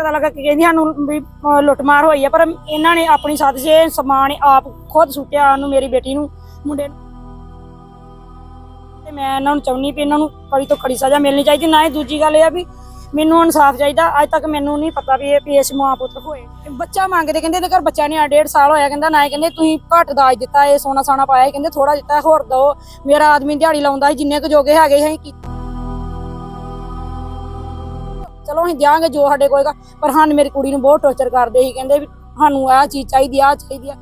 ਪਤਾ ਲੱਗਾ ਕਿ ਕਹਿੰਦੀ ਸਾਨੂੰ ਵੀ ਅਹ, ਲੁੱਟਮਾਰ ਹੋਈ ਆ ਪਰ ਇਹਨਾਂ ਨੇ ਆਪਣੀ ਸਾਥ 'ਚ ਸਮਾਨ ਆਪ ਖੁਦ ਸੁੱਟਿਆ ਉਹਨੂੰ ਮੇਰੀ ਬੇਟੀ ਨੂੰ ਮੁੰਡੇ ਨੂੰ। ਤੇ ਮੈਂ ਇਹਨਾਂ ਨੂੰ ਚਾਹੁੰਦੀ ਵੀ ਇਹਨਾਂ ਨੂੰ ਕੜੀ ਤੋਂ ਕੜੀ ਸਜ਼ਾ ਮਿਲਣੀ ਚਾਹੀਦੀ ਨਾ ਹੀ ਦੂਜੀ ਗੱਲ ਇਹ ਆ ਵੀ ਮੈਨੂੰ ਇਨਸਾਫ ਚਾਹੀਦਾ ਅੱਜ ਤੱਕ ਮੈਨੂੰ ਨਹੀਂ ਪਤਾ ਵੀ ਇਹ ਵੀ ਇਸ ਮਾਂ ਪੁੱਤ ਹੋਏ। ਬੱਚਾ ਮੰਗਦੇ ਕਹਿੰਦੇ ਇਹਦੇ ਘਰ ਬੱਚਾ ਨਹੀਂ ਆ ਡੇਢ ਸਾਲ ਹੋਇਆ ਕਹਿੰਦਾ ਨਾ ਇਹ ਕਹਿੰਦੇ ਤੁਸੀਂ ਘੱਟ ਦਾਜ ਦਿੱਤਾ ਇਹ ਸੋਨਾ ਸਾਨਾ ਪਾਇਆ ਇਹ ਕਹਿੰਦੇ ਥੋੜਾ ਦਿੱਤਾ ਹੋਰ ਦੋ ਮੇਰਾ ਆਦਮੀ ਦਿਹਾੜੀ ਲਾਉਂਦਾ ਸੀ ਜਿੰਨੇ ਕੁ ਜੋਗੇ ਹੈਗੇ ਸੀ ਅਸੀਂ ਕੀਤਾ ਚਲੋ ਅਸੀਂ ਦਿਆਂਗੇ ਜੋ ਸਾਡੇ ਕੋਲ ਪਰ ਸਾਨੂੰ ਮੇਰੀ ਕੁੜੀ ਨੂੰ ਬਹੁਤ ਟੌਰਚਰ ਕਰਦੇ ਸੀ, ਕਹਿੰਦੇ ਵੀ ਸਾਨੂੰ ਆਹ ਚੀਜ਼ ਚਾਹੀਦੀ ਆ ਚਾਹੀਦੀ ਆ।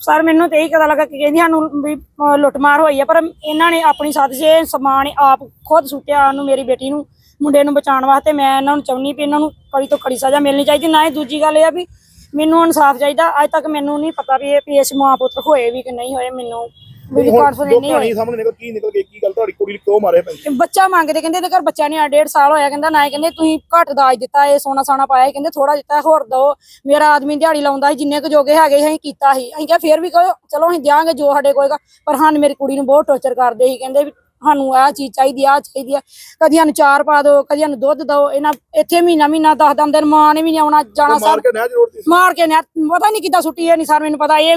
ਸਰ, ਮੈਨੂੰ ਤੇ ਇਹੀ ਪਤਾ ਲੱਗਾ ਕਿ ਕਹਿੰਦੀ ਸਾਨੂੰ ਵੀ ਲੁੱਟਮਾਰ ਹੋਈ ਆ, ਪਰ ਇਹਨਾਂ ਨੇ ਆਪਣੀ ਸਾਥ 'ਚ ਸਮਾਨ ਆਪ ਖੁਦ ਸੁੱਟਿਆ ਉਹਨੂੰ ਮੇਰੀ ਬੇਟੀ ਨੂੰ, ਮੁੰਡੇ ਨੂੰ ਬਚਾਉਣ ਵਾਸਤੇ। ਮੈਂ ਇਹਨਾਂ ਨੂੰ ਚਾਹੁੰਦੀ ਵੀ ਇਹਨਾਂ ਨੂੰ ਕੜੀ ਤੋਂ ਕੜੀ ਸਜ਼ਾ ਮਿਲਣੀ ਚਾਹੀਦੀ, ਨਾ ਹੀ ਦੂਜੀ ਗੱਲ ਇਹ ਆ ਵੀ ਮੈਨੂੰ ਇਨਸਾਫ ਚਾਹੀਦਾ। ਅੱਜ ਤੱਕ ਮੈਨੂੰ ਨਹੀਂ ਪਤਾ ਵੀ ਇਹ ਵੀ ਇਸ ਮਾਂ ਪੁੱਤਰ ਹੋਏ ਵੀ ਕਿ ਨਹੀਂ ਹੋਏ, ਮੈਨੂੰ ਵੀ ਹੁਣ ਕਾਨਫੀਡੈਂਟ ਜੋ ਨਹੀਂ ਹੋਏ ਕਹਾਣੀ ਸਾਹਮਣੇ ਨਿਕਲ ਕੀ ਨਿਕਲ ਗਈ ਕੀ ਗੱਲ ਤੁਹਾਡੀ ਕੁੜੀ ਨੂੰ ਕਿਉਂ ਮਾਰਿਆ ਪੈਂਦਾ ਬੱਚਾ ਮੰਗਦੇ ਕਹਿੰਦੇ ਇਹਦੇ ਘਰ ਬੱਚਾ ਨਹੀਂ ਆ ਡੇਢ ਸਾਲ ਹੋਇਆ ਕਹਿੰਦਾ ਨਾ ਇਹ ਕਹਿੰਦੇ ਤੁਸੀਂ ਘੱਟ ਦਾਜ ਦਿੱਤਾ ਇਹ ਸੋਨਾ ਸਾਨਾ ਪਾਇਆ ਇਹ ਕਹਿੰਦੇ ਥੋੜਾ ਦਿੱਤਾ ਹੋਰ ਦੋ ਮੇਰਾ ਆਦਮੀ ਦਿਹਾੜੀ ਲਾਉਂਦਾ ਸੀ ਜਿੰਨੇ ਕੁ ਜੋਗੇ ਹੈਗੇ ਸੀ ਅਸੀਂ ਕੀਤਾ ਸੀ। ਅਸੀਂ ਕਿਹਾ ਫੇਰ ਵੀ ਕਹੋ ਚਲੋ ਅਸੀਂ ਦਿਆਂਗੇ ਜੋ ਸਾਡੇ ਕੋਲ ਹੈਗਾ ਪਰ ਸਾਨੂੰ ਮੇਰੀ ਕੁੜੀ ਨੂੰ ਬਹੁਤ ਟੌਰਚਰ ਕਰਦੇ ਸੀ ਕਹਿੰਦੇ ਵੀ ਸਾਨੂੰ ਆਹ ਚੀਜ਼ ਚਾਹੀਦੀ ਆ ਚਾਹੀਦੀ ਆ। ਕਦੀ ਸਾਨੂੰ ਚਾਰ ਪਾ ਦਿਓ ਕਦੀ ਸਾਨੂੰ ਦੁੱਧ ਦਿਓ ਇਹਨਾਂ ਇੱਥੇ ਮਹੀਨਾ ਮਹੀਨਾ ਦਸ ਦਸ ਦਿਨ ਮਾਂ ਨੇ ਵੀ ਨਹੀਂ ਆਉਣਾ ਜਾਣਾ ਮਾਰ ਸਰ ਕੇ ਨਹਿ ਜ਼ਰੂਰਤ ਸੀ। ਮਾਰ ਕੇ ਨੇ ਪਤਾ ਨਹੀਂ ਕਿੱਦਾਂ ਸੁੱਟੀ ਇਹ ਨਹੀਂ ਸਰ ਮੈਨੂੰ ਪਤਾ ਇਹ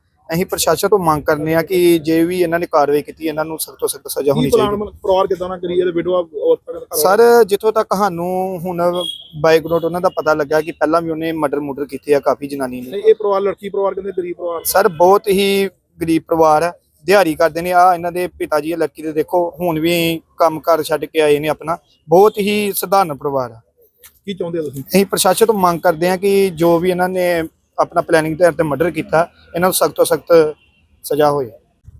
ਅਸੀਂ ਪ੍ਰਸ਼ਾਸਨ ਤੋਂ ਮੰਗ ਕਰਨੇ ਆ ਕਿ ਜੇ ਵੀ ਇਹਨਾਂ ਨੇ ਕਾਰਵਾਈ ਕੀਤੀ ਇਹਨਾਂ ਨੂੰ ਸਖਤ ਤੋਂ ਸਖਤ ਸਜ਼ਾ ਹੋਣੀ ਚਾਹੀਦੀ। ਪਰਿਵਾਰ ਕਿਦਾਂ ਨਾ ਕਰੀਏ ਤੇ ਵਿਡਵਾ ਔਰਤਾਂ ਸਰ ਜਿੱਥੋਂ ਤੱਕ ਸਾਨੂੰ ਹੁਣ ਬਾਈਗਨੋਟ ਉਹਨਾਂ ਦਾ ਪਤਾ ਲੱਗਾ ਕਿ ਪਹਿਲਾਂ ਵੀ ਉਹਨੇ ਮਰਡਰ ਮੁਰਡਰ ਕੀਤੇ ਆ ਕਾਫੀ ਜਨਾਨੀ ਨੇ। ਇਹ ਪਰਿਵਾਰ ਲੜਕੀ ਪਰਿਵਾਰ ਕਹਿੰਦੇ ਗਰੀਬ ਪਰਿਵਾਰ। ਸਰ ਬਹੁਤ ਹੀ ਗਰੀਬ ਪਰਿਵਾਰ ਹੈ ਦਿਹਾੜੀ ਕਰਦੇ ਨੇ। ਆ ਇਹਨਾਂ ਦੇ ਪਿਤਾ ਜੀ ਇਹ ਲੜਕੀ ਦੇ ਦੇਖੋ ਹੁਣ ਵੀ ਕੰਮ ਕਾਰ ਛੱਡ ਕੇ ਆਏ ਨੇ ਆਪਣਾ। ਬਹੁਤ ਹੀ ਸਧਾਰਨ ਪਰਿਵਾਰ ਹੈ ਕੀ ਚਾਹੁੰਦੇ ਹੋ ਤੁਸੀਂ? ਅਸੀਂ ਪ੍ਰਸ਼ਾਸਨ ਤੋਂ ਮੰਗ ਕਰਦੇ ਹਾਂ ਕਿ ਜੋ ਵੀ ਇਹਨਾਂ ਨੇ ਆਪਣਾ ਪਲੈਨਿੰਗ ਦੇ ਤੇ ਮਰਡਰ ਕੀਤਾ, ਇਹਨਾਂ ਨੂੰ ਸਖਤ ਤੋਂ ਸਖਤ ਸਜ਼ਾ ਹੋਏ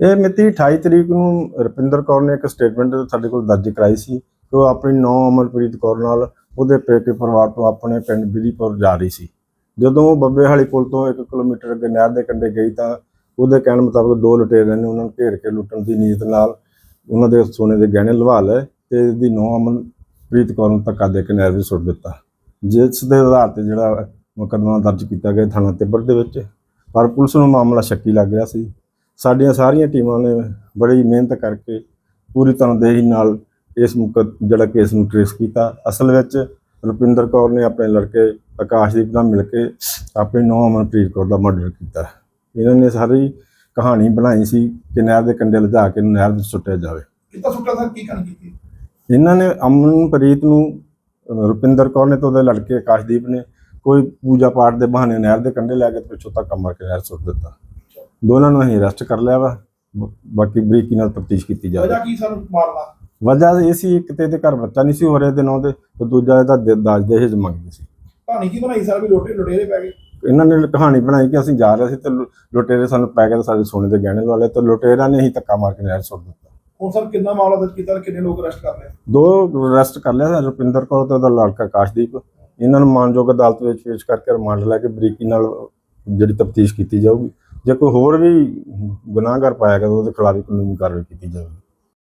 ਇਹ ਮਿਤੀ 28 ਤਰੀਕ ਨੂੰ ਰੁਪਿੰਦਰ ਕੌਰ ਨੇ ਇੱਕ ਸਟੇਟਮੈਂਟ ਸਾਡੇ ਕੋਲ ਦਰਜ ਕਰਾਈ ਸੀ ਕਿ ਉਹ ਆਪਣੀ ਨੌ ਅਮਰਪ੍ਰੀਤ ਕੌਰ ਨਾਲ ਉਹਦੇ ਪੇਕੇ ਪਰਿਵਾਰ ਤੋਂ ਆਪਣੇ ਪਿੰਡ ਬਿਧੀਪੁਰ ਜਾ ਰਹੀ ਸੀ। ਜਦੋਂ ਉਹ ਬੱਬੇ ਹਾਲੀ ਪੁਲ ਤੋਂ 1 ਕਿਲੋਮੀਟਰ ਅੱਗੇ ਨਹਿਰ ਦੇ ਕੰਢੇ ਗਈ ਤਾਂ ਉਹਦੇ ਕਹਿਣ ਮੁਤਾਬਕ ਦੋ ਲੁਟੇਰਿਆਂ ਨੇ ਉਹਨਾਂ ਨੂੰ ਘੇਰ ਕੇ ਲੁੱਟਣ ਦੀ ਨੀਅਤ ਨਾਲ ਉਹਨਾਂ ਦੇ ਸੋਨੇ ਦੇ ਗਹਿਣੇ ਲਵਾ ਲਏ ਤੇ ਇਹਦੀ ਨੌ ਅਮਰਪ੍ਰੀਤ ਕੌਰ ਨੂੰ ਧੱਕਾ ਦੇ ਕੇ ਨਹਿਰ ਵਿੱਚ ਸੁੱਟ ਦਿੱਤਾ। ਜਿਸ ਦੇ ਆਧਾਰ ਤੇ ਜਿਹੜਾ ਮੁਕੱਦਮਾ ਦਰਜ ਕੀਤਾ ਗਿਆ ਥਾਣਾ ਤਿੱਬੜ ਦੇ ਵਿੱਚ ਪਰ ਪੁਲਿਸ ਨੂੰ ਮਾਮਲਾ ਸ਼ੱਕੀ ਲੱਗ ਰਿਹਾ ਸੀ। ਸਾਡੀਆਂ ਸਾਰੀਆਂ ਟੀਮਾਂ ਨੇ ਬੜੀ ਮਿਹਨਤ ਕਰਕੇ ਪੂਰੀ ਤਨਦੇਹੀ ਨਾਲ ਇਸ ਜਿਹੜਾ ਕੇਸ ਨੂੰ ਟ੍ਰੇਸ ਕੀਤਾ। ਅਸਲ ਵਿੱਚ ਰੁਪਿੰਦਰ ਕੌਰ ਨੇ ਆਪਣੇ ਲੜਕੇ ਆਕਾਸ਼ਦੀਪ ਨਾਲ ਮਿਲ ਕੇ ਆਪਣੀ ਨੂੰਹ ਅਮਨਪ੍ਰੀਤ ਕੌਰ ਦਾ ਮਰਡਰ ਕੀਤਾ। ਇਹਨਾਂ ਨੇ ਸਾਰੀ ਕਹਾਣੀ ਬਣਾਈ ਸੀ ਕਿ ਨਹਿਰ ਦੇ ਕੰਢੇ ਲਿਜਾ ਕੇ ਨਹਿਰ ਵਿੱਚ ਸੁੱਟਿਆ ਜਾਵੇ। ਕਿੱਦਾਂ ਸੁੱਟਾ ਸਰ? ਕੀ ਕਹਾਣੀ ਕੀਤੀ? ਇਹਨਾਂ ਨੇ ਅਮਨਪ੍ਰੀਤ ਨੂੰ ਰੁਪਿੰਦਰ ਕੌਰ ਨੇ ਤੇ ਉਹਦੇ ਲੜਕੇ ਆਕਾਸ਼ਦੀਪ ਨੇ ਕੋਈ ਪੂਜਾ ਪਾਠ ਦੇ ਬਹਾਨੇ ਨਹਿਰ ਦੇ ਕੰਢੇ ਲੈ ਕੇ ਪਿੱਛੋਂ ਤੱਕ ਮਾਰ ਕੇ ਨਹਿਰ ਸੁੱਟ ਦਿੱਤਾ। ਦੋਨਾਂ ਨੂੰ ਅਸੀਂ ਅਰੈਸਟ ਕਰ ਲਿਆ ਵਾ। ਬਾਕੀ ਬਰੀਕੀ ਨਾਲ ਤਫਤੀਸ਼ ਕੀਤੀ ਵਜ੍ਹਾ ਕੀ ਸਰ ਮਾਰਨਾ? ਵਜ੍ਹਾ ਇਹ ਸੀ ਇੱਕ ਤੇ ਇਹਦੇ ਘਰ ਬੱਚਾ ਨਹੀਂ ਸੀ ਹੋ ਰਿਹਾ ਦੇ ਨਾਂ ਤੇ ਤੇ ਦੂਜਾ ਇਹਦਾ ਦ- ਦਾਜ ਦਹੇਜ ਮੰਗਦੇ ਸੀ। ਕਹਾਣੀ ਕੀ ਬਣਾਈ ਸਰ? ਵੀ ਲੋਟੇ ਲੁਟੇਰੇ ਪੈ ਗਏ। ਇਹਨਾਂ ਨੇ ਕਹਾਣੀ ਬਣਾਈ ਕਿ ਅਸੀਂ ਜਾ ਰਹੇ ਸੀ ਤੇ ਲੁਟੇਰੇ ਸਾਨੂੰ ਪੈ ਗਏ ਤੇ ਸਾਡੇ ਸੋਨੇ ਦੇ ਗਹਿਣੇ ਲਵਾ ਲਏ ਤੇ ਲੁਟੇਰਾਂ ਨੇ ਹੀ ਧੱਕਾ ਮਾਰ ਕੇ ਨਹਿਰ ਸੁੱਟ ਦਿੱਤਾ। ਹੁਣ ਸਰ ਕਿੰਨਾ ਮਾਮਲਾ ਦਰਜ ਕੀਤਾ ਕਿੰਨੇ ਲੋਕ ਅਰੈਸਟ ਕਰ ਲਏ? ਦੋ ਅਰੈਸਟ ਕਰ ਲਿਆ ਰੁਪਿੰਦਰ ਕੌਰ ਤੇ ਉਹਦਾ ਲੜਕਾ ਆਕਾਸ਼ਦੀਪ ਇਹਨਾਂ ਨੂੰ ਮਾਨਯੋਗ ਅਦਾਲਤ ਵਿੱਚ ਪੇਸ਼ ਕਰਕੇ ਰਿਮਾਂਡ ਲੈ ਕੇ ਬਰੀਕੀ ਨਾਲ ਜਿਹੜੀ ਤਫਤੀਸ਼ ਕੀਤੀ ਜਾਊਗੀ। ਜੇ ਕੋਈ ਹੋਰ ਵੀ ਗੁਨਾਹਗਰ ਪਾਇਆ ਗਿਆ ਤਾਂ ਉਹਦੇ ਖਿਲਾਫ ਵੀ ਕਾਨੂੰਨੀ ਕਾਰਵਾਈ ਕੀਤੀ ਜਾਵੇਗੀ